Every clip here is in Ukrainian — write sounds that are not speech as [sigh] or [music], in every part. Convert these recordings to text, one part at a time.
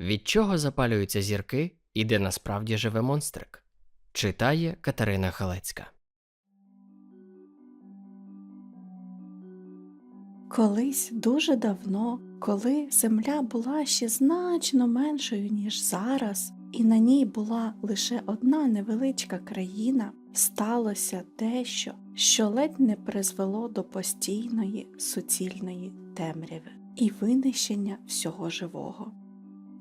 Від чого запалюються зірки і де насправді живе монстрик? Читає Катерина Халецька. Колись дуже давно, коли земля була ще значно меншою, ніж зараз, і на ній була лише одна невеличка країна, сталося дещо, що ледь не призвело до постійної суцільної темряви і винищення всього живого.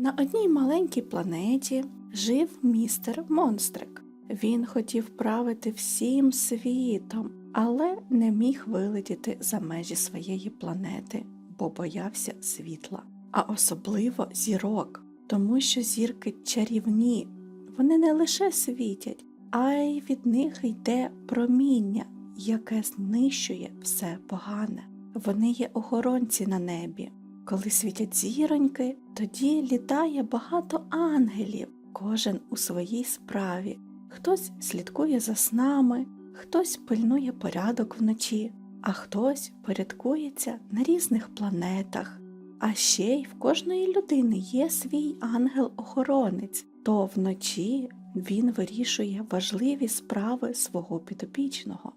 На одній маленькій планеті жив містер Монстрик. Він хотів правити всім світом, але не міг вилетіти за межі своєї планети, бо боявся світла, а особливо зірок, тому що зірки чарівні, вони не лише світять, а й від них йде проміння, яке знищує все погане. Вони є охоронці на небі. Коли світять зіроньки, тоді літає багато ангелів, кожен у своїй справі. Хтось слідкує за снами, хтось пильнує порядок вночі, а хтось порядкується на різних планетах. А ще й в кожної людини є свій ангел-охоронець, то вночі він вирішує важливі справи свого підопічного.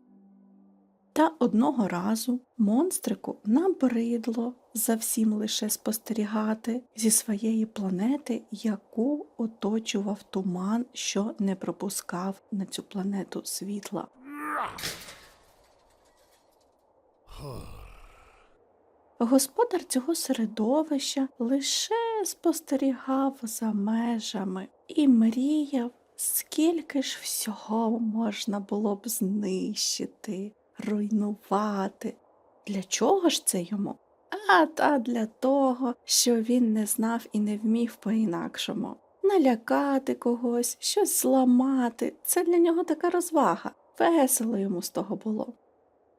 Та одного разу монстрику набридло за всім лише спостерігати зі своєї планети, яку оточував туман, що не пропускав на цю планету світла. Господар цього середовища лише спостерігав за межами і мріяв, скільки ж всього можна було б знищити, руйнувати. Для чого ж це йому? А та для того, що він не знав і не вмів по-інакшому. Налякати когось, щось зламати це для нього така розвага. Весело йому з того було.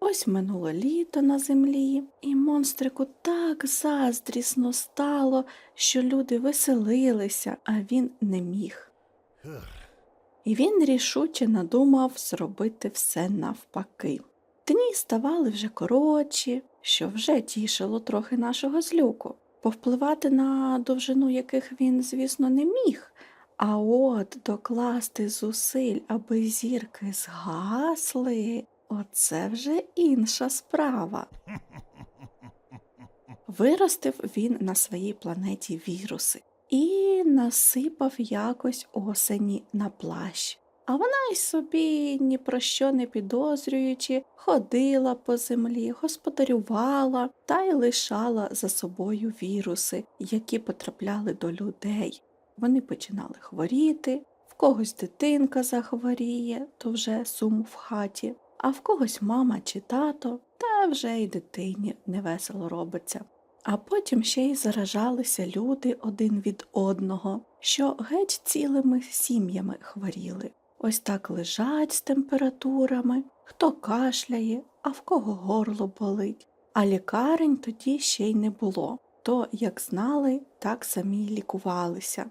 Ось минуло літо на землі, і монстрику так заздрісно стало, що люди веселилися, а він не міг. І він рішуче надумав зробити все навпаки. Дні ставали вже коротші, що вже тішило трохи нашого злюку, повпливати на довжину яких він, звісно, не міг, а от докласти зусиль, аби зірки згасли, оце вже інша справа. [laughs] Виростив він на своїй планеті віруси і насипав якось осені на плащ. А вона й собі, ні про що не підозрюючи, ходила по землі, господарювала та й лишала за собою віруси, які потрапляли до людей. Вони починали хворіти, в когось дитинка захворіє, то вже сум в хаті, а в когось мама чи тато, та вже й дитині невесело робиться. А потім ще й заражалися люди один від одного, що геть цілими сім'ями хворіли. Ось так лежать з температурами, хто кашляє, а в кого горло болить. А лікарень тоді ще й не було. То, як знали, так самі лікувалися.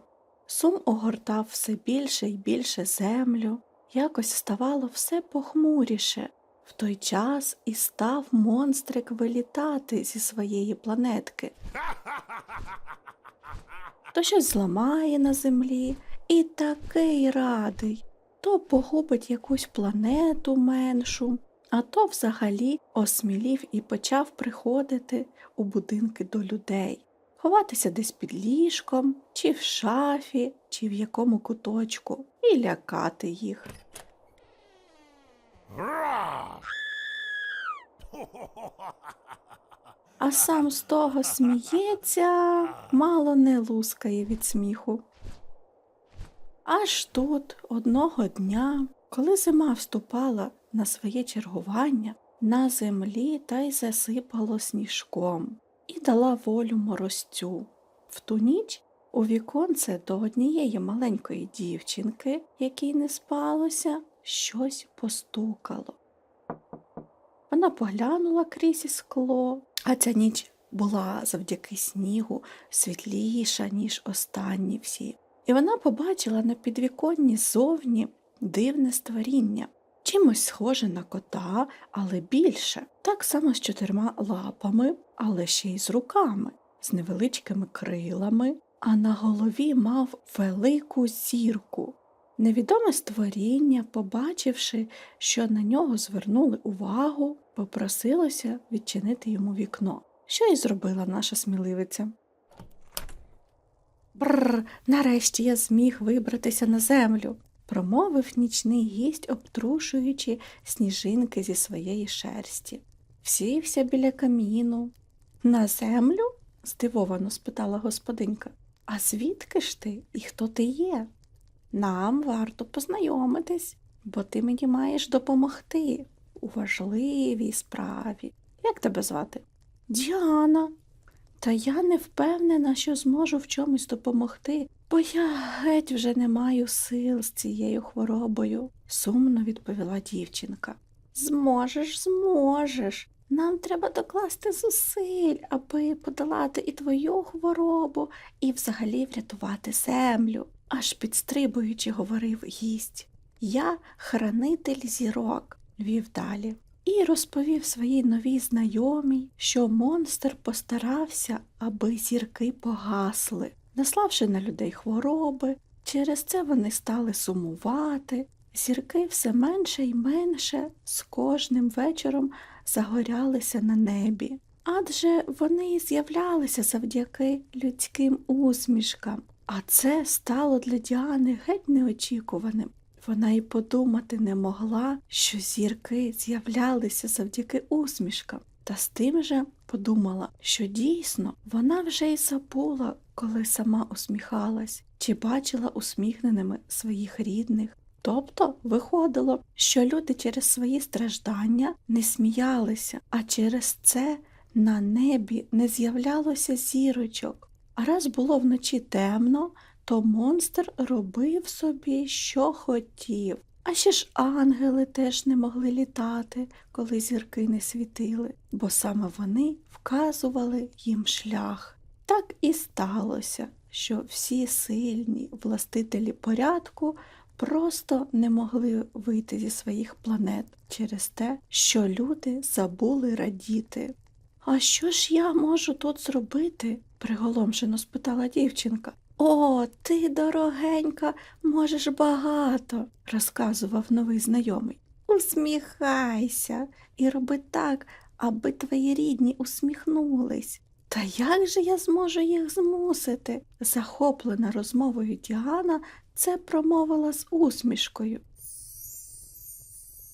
Сум огортав все більше і більше землю, якось ставало все похмуріше. В той час і став монстрик вилітати зі своєї планетки. То щось зламає на землі і такий радий. То погубить якусь планету меншу, а то взагалі осмілів і почав приходити у будинки до людей, ховатися десь під ліжком, чи в шафі, чи в якому куточку, і лякати їх. А сам з того сміється, мало не лускає від сміху. Аж тут одного дня, коли зима вступала на своє чергування, на землі та й засипало сніжком і дала волю морозцю. В ту ніч у віконце до однієї маленької дівчинки, якій не спалося, щось постукало. Вона поглянула крізь скло, а ця ніч була завдяки снігу світліша, ніж останні всі. І вона побачила на підвіконні ззовні дивне створіння, чимось схоже на кота, але більше, так само з чотирма лапами, але ще й з руками, з невеличкими крилами а на голові мав велику зірку. Невідоме створіння, побачивши, що на нього звернули увагу, попросилося відчинити йому вікно, що й зробила наша сміливиця. Бррр, нарешті я зміг вибратися на землю, промовив нічний гість, обтрушуючи сніжинки зі своєї шерсті. Сівся біля каміну. На землю? здивовано спитала господинька. А звідки ж ти і хто ти є? Нам варто познайомитись, бо ти мені маєш допомогти у важливій справі. Як тебе звати? Діана. Та я не впевнена, що зможу в чомусь допомогти, бо я геть вже не маю сил з цією хворобою, сумно відповіла дівчинка. Зможеш, зможеш. Нам треба докласти зусиль, аби подолати і твою хворобу, і взагалі врятувати землю, аж підстрибуючи, говорив гість. Я хранитель зірок, вів далі, і розповів своїй новій знайомій, що монстр постарався, аби зірки погасли, наславши на людей хвороби. Через це вони стали сумувати. Зірки все менше і менше з кожним вечором загорялися на небі, адже вони з'являлися завдяки людським усмішкам, а це стало для Діани геть неочікуваним. Вона й подумати не могла, що зірки з'являлися завдяки усмішкам, та з тим же подумала, що дійсно вона вже й забула, коли сама усміхалась, чи бачила усміхненими своїх рідних. Тобто виходило, що люди через свої страждання не сміялися, а через це на небі не з'являлося зірочок. А раз було вночі темно, то монстр робив собі, що хотів. А ще ж ангели теж не могли літати, коли зірки не світили, бо саме вони вказували їм шлях. Так і сталося, що всі сильні властителі порядку просто не могли вийти зі своїх планет через те, що люди забули радіти. А що ж я можу тут зробити? приголомшено спитала дівчинка. О, ти, дорогенька, можеш багато, розказував новий знайомий. Усміхайся і роби так, аби твої рідні усміхнулись. Та як же я зможу їх змусити? захоплена розмовою Діана це промовила з усмішкою.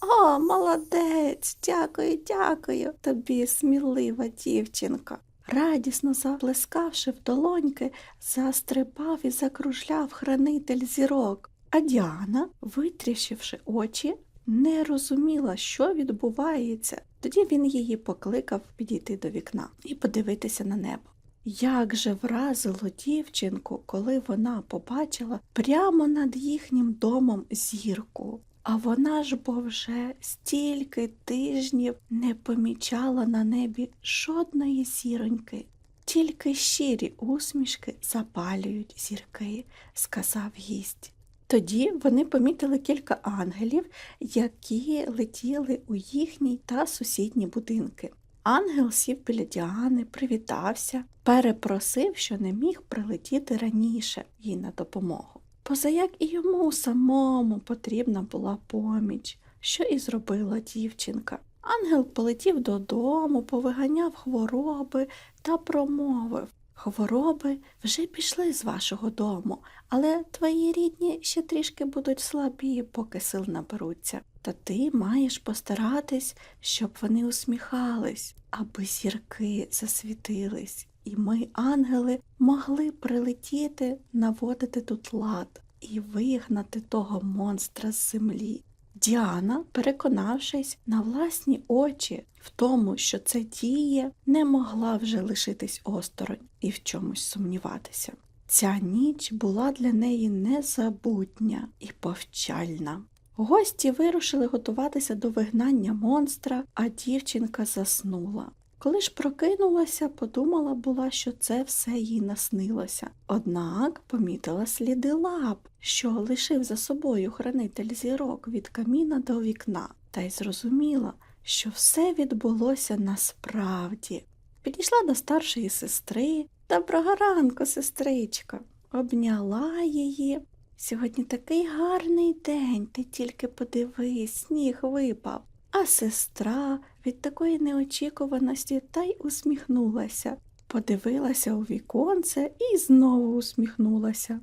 О, молодець, дякую, дякую тобі, смілива дівчинка. Радісно заплескавши в долоньки, застрибав і закружляв хранитель зірок. А Діана, витріщивши очі, не розуміла, що відбувається. Тоді він її покликав підійти до вікна і подивитися на небо. Як же вразило дівчинку, коли вона побачила прямо над їхнім домом зірку. А вона ж бо вже стільки тижнів не помічала на небі жодної зіроньки. Тільки щирі усмішки запалюють зірки, сказав гість. Тоді вони помітили кілька ангелів, які летіли у їхній та сусідні будинки. Ангел сів біля Діани, привітався, перепросив, що не міг прилетіти раніше їй на допомогу. Позаяк і йому самому потрібна була поміч, що і зробила дівчинка. Ангел полетів додому, повиганяв хвороби та промовив Хвороби вже пішли з вашого дому, але твої рідні ще трішки будуть слабі, поки сил наберуться. Та ти маєш постаратись, щоб вони усміхались, аби зірки засвітились, і ми, ангели, могли прилетіти, наводити тут лад і вигнати того монстра з землі. Діана, переконавшись на власні очі в тому, що це діє, не могла вже лишитись осторонь і в чомусь сумніватися. Ця ніч була для неї незабутня і повчальна. Гості вирушили готуватися до вигнання монстра, а дівчинка заснула. Коли ж прокинулася, подумала була, що це все їй наснилося. Однак помітила сліди лап, що лишив за собою хранитель зірок від каміна до вікна, та й зрозуміла, що все відбулося насправді. Підійшла до старшої сестри Доброго ранку, сестричко. Обняла її. Сьогодні такий гарний день, ти тільки подивись, сніг випав. А сестра від такої неочікуваності та й усміхнулася. Подивилася у віконце і знову усміхнулася.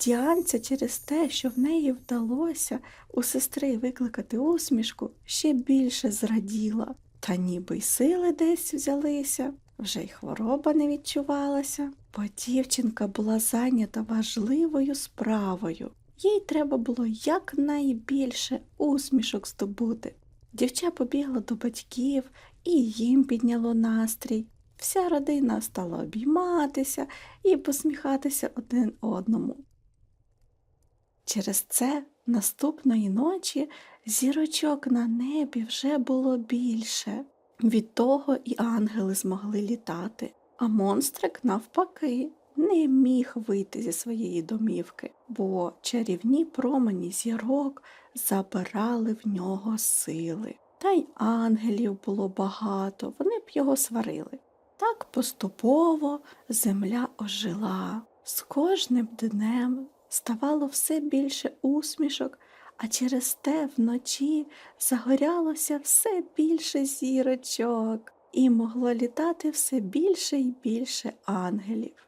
Діанця через те, що в неї вдалося у сестри викликати усмішку, ще більше зраділа, та ніби й сили десь взялися, вже й хвороба не відчувалася, бо дівчинка була зайнята важливою справою. Їй треба було якнайбільше усмішок здобути. Дівча побігла до батьків і їм підняло настрій. Вся родина стала обійматися і посміхатися один одному. Через це наступної ночі зірочок на небі вже було більше. Від того і ангели змогли літати, а монстрик, навпаки, не міг вийти зі своєї домівки, бо чарівні промені зірок забирали в нього сили. Та й ангелів було багато, вони б його сварили. Так поступово земля ожила. З кожним днем ставало все більше усмішок, а через те вночі загорялося все більше зірочок, і могло літати все більше і більше ангелів.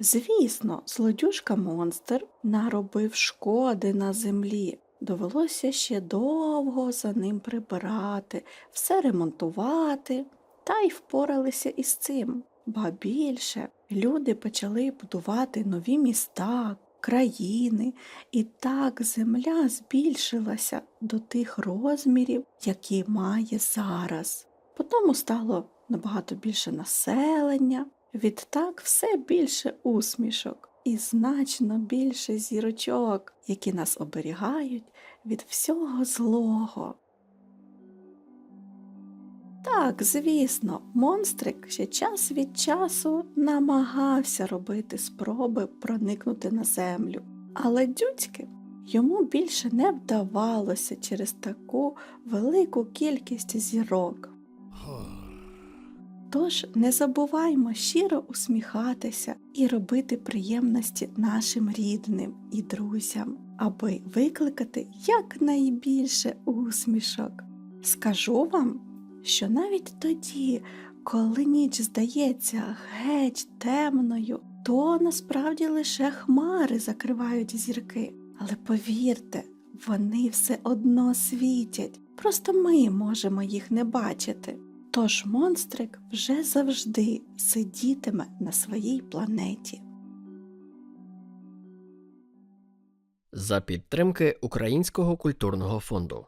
Звісно, злодюжка монстр наробив шкоди на землі. Довелося ще довго за ним прибирати, все ремонтувати, та й впоралися із цим. Ба більше люди почали будувати нові міста, країни, і так земля збільшилася до тих розмірів, які має зараз. Потому стало набагато більше населення, відтак все більше усмішок і значно більше зірочок, які нас оберігають від всього злого. Так, звісно, монстрик ще час від часу намагався робити спроби проникнути на землю, але дюцьки йому більше не вдавалося через таку велику кількість зірок. Тож не забуваймо щиро усміхатися і робити приємності нашим рідним і друзям, аби викликати якнайбільше усмішок. Скажу вам, що навіть тоді, коли ніч здається геть темною, то насправді лише хмари закривають зірки. Але повірте, вони все одно світять, просто ми можемо їх не бачити. Тож монстрик вже завжди сидітиме на своїй планеті. За підтримки Українського культурного фонду.